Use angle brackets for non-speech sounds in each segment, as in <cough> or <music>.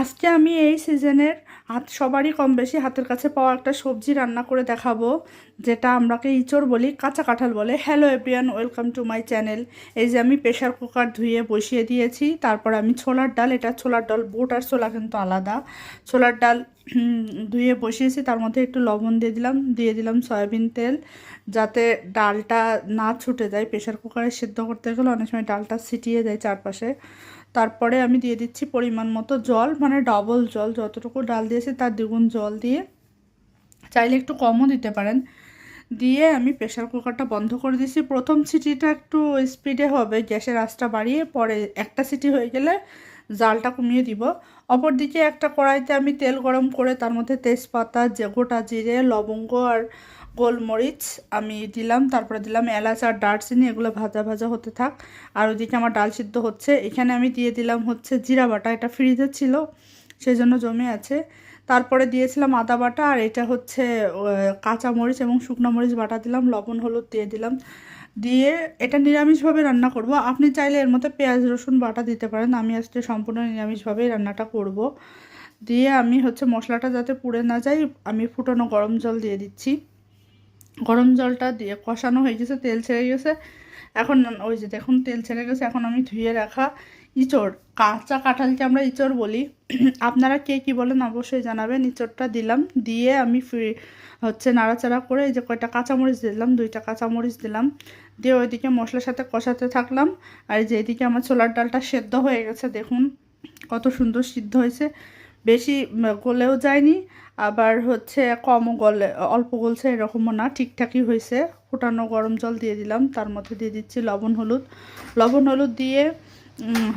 আজকে আমি এই সিজনের হাত সবারই কম বেশি হাতের কাছে পাওয়া একটা সবজি রান্না করে দেখাবো, যেটা আমরাকে ইঁচড় বলি কাঁচা কাঁঠাল বলে। Hello everyone welcome to my channel এই যে আমি প্রেশার কুকার ধুয়ে বসিয়ে দিয়েছি, তারপর আমি ছোলার ডাল, এটা ছোলার ডাল বুট আর ছোলা কিন্তু আলাদা। ছোলার ডাল ধুয়ে বসিয়েছি, তার মধ্যে একটু লবণ দিয়ে দিলাম দিয়ে দিলাম সয়াবিন তেল, যাতে ডালটা না ছুটে যায়। প্রেশার কুকারে সিদ্ধ করতে গেলে অনেক সময় ডালটা ছিটিয়ে যায় চারপাশে। তারপরে আমি দিয়ে দিচ্ছি পরিমাণ মতো জল মানে ডবল জল, যতটুকু ডাল দিয়েছি তার দ্বিগুণ জল দিয়ে। চাইলে একটু কমও দিতে পারেন। দিয়ে আমি প্রেশার কুকারটা বন্ধ করে দিয়েছি। প্রথম সিটিটা একটু স্পিডে হবে, গ্যাসের আঁচটা বাড়িয়ে পরে একটা সিটি হয়ে গেলে জালটা কমিয়ে দিব। অপরদিকে একটা কড়াইতে আমি তেল গরম করে তার মধ্যে তেজপাতা, গোটা জিরে, লবঙ্গ আর গোলমরিচ আমি দিলাম, তারপরে দিলাম এলাচ আর দারচিনি, এগুলো ভাজা ভাজা হতে থাক। আর ওদিকে আমার ডাল সিদ্ধ হচ্ছে। এখানে আমি দিয়ে দিলাম হচ্ছে জিরা বাটা, এটা ফ্রিজে ছিল সেই জন্য জমে আছে। তারপরে দিয়েছিলাম আদা বাটা, আর এটা হচ্ছে কাঁচা মরিচ এবং শুকনো মরিচ বাটা দিলাম, লবণ, হলুদ দিয়ে দিলাম। দিয়ে এটা নিরামিষভাবে রান্না করব। আপনি চাইলে এর মধ্যে পেঁয়াজ, রসুন বাটা দিতে পারেন। আমি আজকে সম্পূর্ণ নিরামিষভাবেই রান্নাটা করব। দিয়ে আমি হচ্ছে মশলাটা যাতে পুড়ে না যায়, আমি ফুটানো গরম জল দিয়ে দিচ্ছি। গরম জলটা দিয়ে কষানো হয়ে গেছে, তেল ছেড়ে গেছে। এখন ওই যে দেখুন, তেল ছেড়ে গেছে, এখন আমি ধুয়ে রাখা ইঁচড়, কাঁচা কাঁঠালকে আমরা ইঁচড় বলি। <clears throat> আপনারা কে কী বলেন অবশ্যই জানাবেন, ইঁচড়টা দিলাম, দিয়ে আমি হচ্ছে নাড়াচাড়া করে এই যে কয়টা কাঁচামরিচ দিলাম, দুইটা কাঁচামরিচ দিলাম। দিয়ে ওইদিকে মশলার সাথে কষাতে থাকলাম। আর যে এদিকে আমার ছোলার ডালটা সেদ্ধ হয়ে গেছে, দেখুন কত সুন্দর সিদ্ধ হয়েছে। বেশি গলেও যায়নি। আবার হচ্ছে কমও গলে, অল্প গলছে, এরকমও না। ঠিকঠাকই হয়েছে। ফুটানো গরম জল দিয়ে দিলাম। তার মধ্যে দিয়ে দিচ্ছি লবণ, হলুদ। লবণ, হলুদ দিয়ে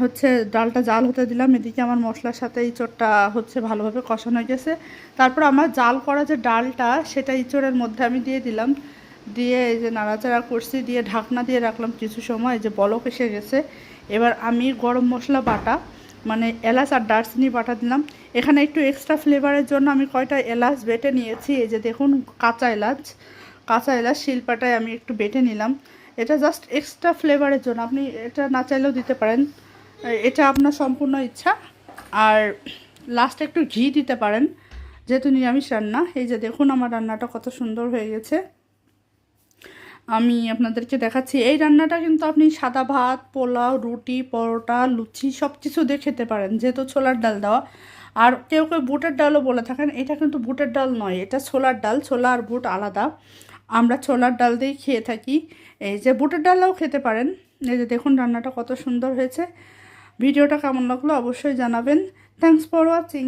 হচ্ছে ডালটা জাল হতে দিলাম। এদিকে আমার মশলার সাথে ইঁচড়টা হচ্ছে ভালোভাবে কষানো হয়ে গেছে। তারপর আমার জাল করা যে ডালটা, সেটা ইঁচড়ের মধ্যে আমি দিয়ে দিলাম। দিয়ে এই যে নাড়াচাড়া করছি, দিয়ে ঢাকনা দিয়ে রাখলাম কিছু সময়। যে বলক এসে গেছে। এবার আমি গরম মশলা বাটা মানে এলাচ আর দারচিনি বাটা দিলাম। এখানে একটু এক্সট্রা ফ্লেভারের জন্য আমি কয়টা এলাচ বেটে নিয়েছি। এই যে দেখুন, কাঁচা এলাচ। কাঁচা এলাচ শিলপাটায় আমি একটু বেটে নিলাম। এটা জাস্ট এক্সট্রা ফ্লেভারের জন্য। আপনি এটা না চাইলেও দিতে পারেন। এটা আপনার সম্পূর্ণ ইচ্ছা। আর লাস্টে একটু ঘি দিতে পারেন। যেহেতু নিরামিষ রান্না। এই যে দেখুন, আমার রান্নাটা কত সুন্দর হয়ে গেছে। আমি আপনাদেরকে দেখাচ্ছি। এই রান্নাটা কিন্তু আপনি সাদা ভাত, পোলাও, রুটি, পরোটা, লুচি সব কিছু দিয়ে খেতে পারেন, যেহেতু ছোলার ডাল দেওয়া। আর কেউ কেউ বুটের ডালও বলে থাকেন, এটা কিন্তু বুটের ডাল নয়, এটা ছোলার ডাল, ছোলা আর বুট আলাদা। আমরা ছোলার ডাল দিয়েই খেয়ে থাকি। এই যে বুটের ডালও খেতে পারেন। এই যে দেখুন রান্নাটা কত সুন্দর হয়েছে। ভিডিওটা কেমন লাগল অবশ্যই জানাবেন। Thanks for watching